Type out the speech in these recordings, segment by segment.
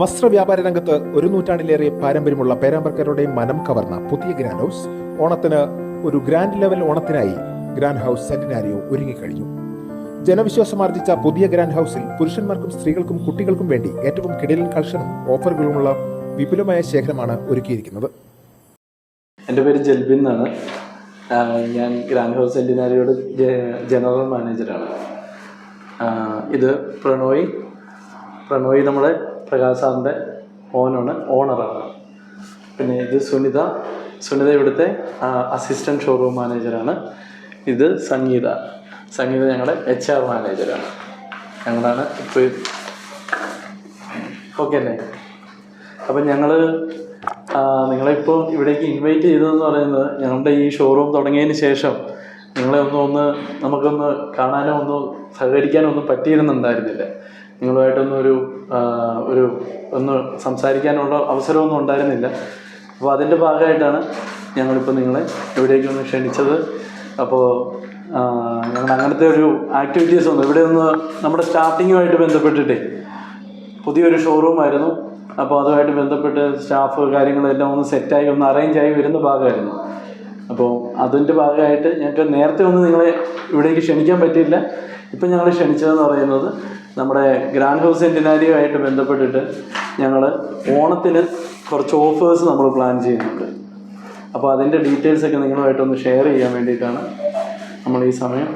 വസ്ത്രവ്യാപാര രംഗത്ത് ഒരു നൂറ്റാണ്ടിലേറെ പാരമ്പര്യമുള്ള പേരാമ്പർക്കരുടെ മനം കവർന്ന പുതിയ ഗ്രാൻഡ് ഹൗസ് ഓണത്തിന് ഒരു ഗ്രാൻഡ് ലെവൽ ഓണത്തിനായി ഗ്രാൻഡ് ഹൗസ് സെന്റിനാരിയോ ഒരുങ്ങിക്കഴിഞ്ഞു. ജനവിശ്വാസമാർജിച്ച പുതിയ ഗ്രാൻഡ് ഹൗസിൽ പുരുഷന്മാർക്കും സ്ത്രീകൾക്കും കുട്ടികൾക്കും വേണ്ടി ഏറ്റവും കിടിലൻ കളക്ഷനും ഓഫറുകളുമുള്ള വിപുലമായ ശേഖരമാണ് ഒരുക്കിയിരിക്കുന്നത്. എന്റെ പേര് ജൽബിൻ എന്നാണ്. ഞാൻ ഗ്രാൻഡ് ഹൗസ് സെന്റിനാരിയോട് ജനറൽ മാനേജറാണ്. ഇത് പ്രണോയ് പ്രണോയ് നമ്മുടെ പ്രകാശ് സാറിന്റെ ഓനാണ് ഓണറാണ്. പിന്നെ ഇത് സുനിത. സുനിത ഇവിടുത്തെ അസിസ്റ്റന്റ് ഷോറൂം മാനേജറാണ് ഇത് സംഗീത. സംഗീത ഞങ്ങളുടെ എച്ച് ആർ മാനേജറാണ് ഞങ്ങളാണ് ഇപ്പോൾ ഓക്കെ അല്ലേ? അപ്പം ഞങ്ങൾ നിങ്ങളിപ്പോൾ ഇവിടേക്ക് ഇൻവൈറ്റ് ചെയ്തതെന്ന് പറയുന്നത് ഞങ്ങളുടെ ഈ ഷോറൂം തുടങ്ങിയതിന് ശേഷം നിങ്ങളെ ഒന്ന് ഒന്ന് നമുക്കൊന്ന് കാണാനോ ഒന്ന് സഹകരിക്കാനോ ഒന്നും പറ്റിയിരുന്നുണ്ടായിരുന്നില്ല. നിങ്ങളുമായിട്ടൊന്നും ഒരു ഒരു ഒന്ന് സംസാരിക്കാനുള്ള അവസരമൊന്നും ഉണ്ടായിരുന്നില്ല. അപ്പോൾ അതിന്റെ ഭാഗമായിട്ടാണ് ഞങ്ങളിപ്പോൾ നിങ്ങളെ ഇവിടേക്കൊന്ന് ക്ഷണിച്ചത്. അപ്പോൾ ഞങ്ങൾ അങ്ങനത്തെ ഒരു ആക്ടിവിറ്റീസ് ഒന്നും ഇവിടെ ഒന്ന് നമ്മുടെ സ്റ്റാർട്ടിങ്ങുമായിട്ട് ബന്ധപ്പെട്ടിട്ടേ പുതിയൊരു ഷോറൂം ആയിരുന്നു. അപ്പോൾ അതുമായിട്ട് ബന്ധപ്പെട്ട് സ്റ്റാഫ് കാര്യങ്ങളെല്ലാം ഒന്ന് സെറ്റായി ഒന്ന് അറേഞ്ച് ആയി വരുന്ന ഭാഗമായിരുന്നു. അപ്പോൾ അതിന്റെ ഭാഗമായിട്ട് ഞങ്ങൾക്ക് നേരത്തെ ഒന്നും നിങ്ങളെ ഇവിടേക്ക് ക്ഷണിക്കാൻ പറ്റിയില്ല. ഇപ്പം ഞങ്ങൾ ക്ഷണിച്ചതെന്ന് പറയുന്നത് നമ്മുടെ ഗ്രാൻഡ് ഹൗസ് സെന്റിനാരിയോ ആയിട്ട് ബന്ധപ്പെട്ടിട്ട് ഞങ്ങൾ ഓണത്തിന് കുറച്ച് ഓഫേഴ്സ് നമ്മൾ പ്ലാൻ ചെയ്യുന്നുണ്ട്. അപ്പോൾ അതിന്റെ ഡീറ്റെയിൽസൊക്കെ നിങ്ങളുമായിട്ടൊന്ന് ഷെയർ ചെയ്യാൻ വേണ്ടിയിട്ടാണ് നമ്മൾ ഈ സമയം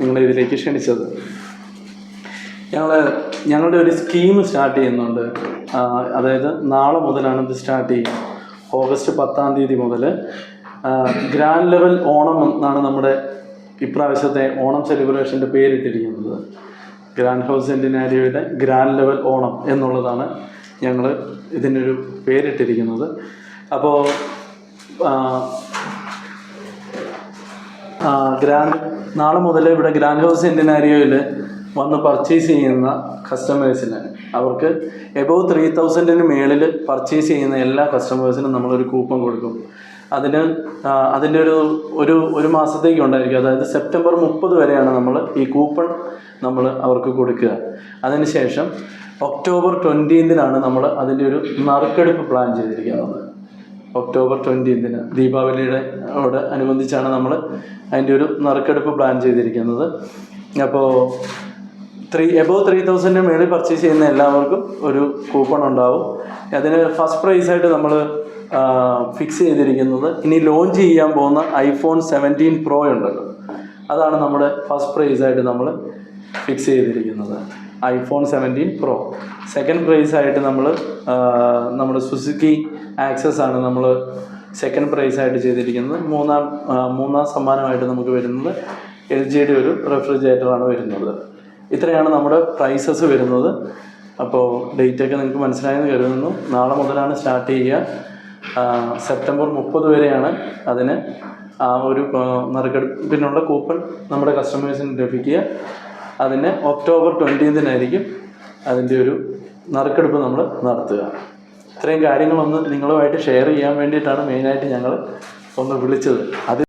നിങ്ങളെ ഇതിലേക്ക് ക്ഷണിച്ചത്. ഞങ്ങൾ ഞങ്ങളുടെ ഒരു സ്കീം സ്റ്റാർട്ട് ചെയ്യുന്നുണ്ട്. അതായത് നാളെ മുതലാണ് ഇത് സ്റ്റാർട്ട് ചെയ്യുന്നത് ഓഗസ്റ്റ് പത്താം തീയതി മുതൽ ഗ്രാൻഡ് ലെവൽ ഓണം എന്നാണ് നമ്മുടെ ഇപ്രാവശ്യത്തെ ഓണം സെലിബ്രേഷന്റെ പേരിട്ടിരിക്കുന്നത്. ഗ്രാൻഡ് ഹൗസ് സെന്റിനാരിയോയുടെ ഗ്രാൻഡ് ലെവൽ ഓണം എന്നുള്ളതാണ് ഞങ്ങൾ ഇതിനൊരു പേരിട്ടിരിക്കുന്നത്. അപ്പോൾ ഗ്രാൻഡ് നാളെ മുതൽ ഇവിടെ ഗ്രാൻഡ് ഹൗസ് സെന്റിനാരിയോയിൽ വന്ന് പർച്ചേസ് ചെയ്യുന്ന കസ്റ്റമേഴ്സിന് അവർക്ക് എബോവ് ത്രീ തൗസൻഡിന് മേളിൽ പർച്ചേസ് ചെയ്യുന്ന എല്ലാ കസ്റ്റമേഴ്സിനും നമ്മളൊരു കൂപ്പൺ കൊടുക്കും. അതിന് അതിന്റെ ഒരു ഒരു ഒരു മാസത്തേക്ക് ഉണ്ടായിരിക്കും. അതായത് സെപ്റ്റംബർ മുപ്പത് വരെയാണ് നമ്മൾ ഈ കൂപ്പൺ നമ്മൾ അവർക്ക് കൊടുക്കുക. അതിനുശേഷം ഒക്ടോബർ ട്വന്റീൻതിനാണ് നമ്മൾ അതിന്റെ ഒരു നറുക്കെടുപ്പ് പ്ലാൻ ചെയ്തിരിക്കുന്നത്. ഒക്ടോബർ ട്വന്റീൻതിന് ദീപാവലിയുടെ ഓട് അനുബന്ധിച്ചാണ് നമ്മൾ അതിന്റെ ഒരു നറുക്കെടുപ്പ് പ്ലാൻ ചെയ്തിരിക്കുന്നത്. അപ്പോൾ ത്രീ എബോവ് ത്രീ തൗസൻഡിന് മേളിൽ പർച്ചേസ് ചെയ്യുന്ന എല്ലാവർക്കും ഒരു കൂപ്പൺ ഉണ്ടാവും. അതിന് ഫസ്റ്റ് പ്രൈസായിട്ട് നമ്മൾ ഫിക്സ് ചെയ്തിരിക്കുന്നത്. ഇനി ലോഞ്ച് ചെയ്യാൻ പോകുന്ന ഐഫോൺ സെവന്റീൻ പ്രോ ഉണ്ടല്ലോ അതാണ് നമ്മുടെ ഫസ്റ്റ് പ്രൈസായിട്ട് നമ്മൾ ഫിക്സ് ചെയ്തിരിക്കുന്നത്. IPhone seventeen pro second prize ആയിട്ട് നമ്മൾ നമ്മുടെ സുസുക്കി ആക്സസ് ആണ് നമ്മൾ സെക്കൻഡ് പ്രൈസ് ആയിട്ട് ചെയ്തിരിക്കുന്നത്. മൂന്നാം മൂന്നാം സമ്മാനമായിട്ട് നമുക്ക് വരുന്നത് എൽ ജിയുടെ ഒരു റെഫ്രിജറേറ്ററാണ് വരുന്നത്. ഇത്രയാണ് നമ്മുടെ പ്രൈസസ് വരുന്നത്. അപ്പോൾ ഡേറ്റൊക്കെ നിങ്ങൾക്ക് മനസ്സിലായെന്ന് കരുതുന്നു. നാളെ മുതലാണ് സ്റ്റാർട്ട് ചെയ്യുക. സെപ്റ്റംബർ മുപ്പത് വരെയാണ് അതിന് ആ ഒരു നറുക്കെടുപ്പിനുള്ള കൂപ്പൺ നമ്മുടെ കസ്റ്റമേഴ്സിന് ലഭിക്കുക. അതിന് ഒക്ടോബർ ട്വന്റീൻതിനായിരിക്കും അതിന്റെ ഒരു നറുക്കെടുപ്പ് നമ്മൾ നടത്തുക. ഇത്രയും കാര്യങ്ങളൊന്ന് നിങ്ങളുമായിട്ട് ഷെയർ ചെയ്യാൻ വേണ്ടിയിട്ടാണ് മെയിനായിട്ട് ഞങ്ങൾ ഒന്ന് വിളിച്ചത്. അത്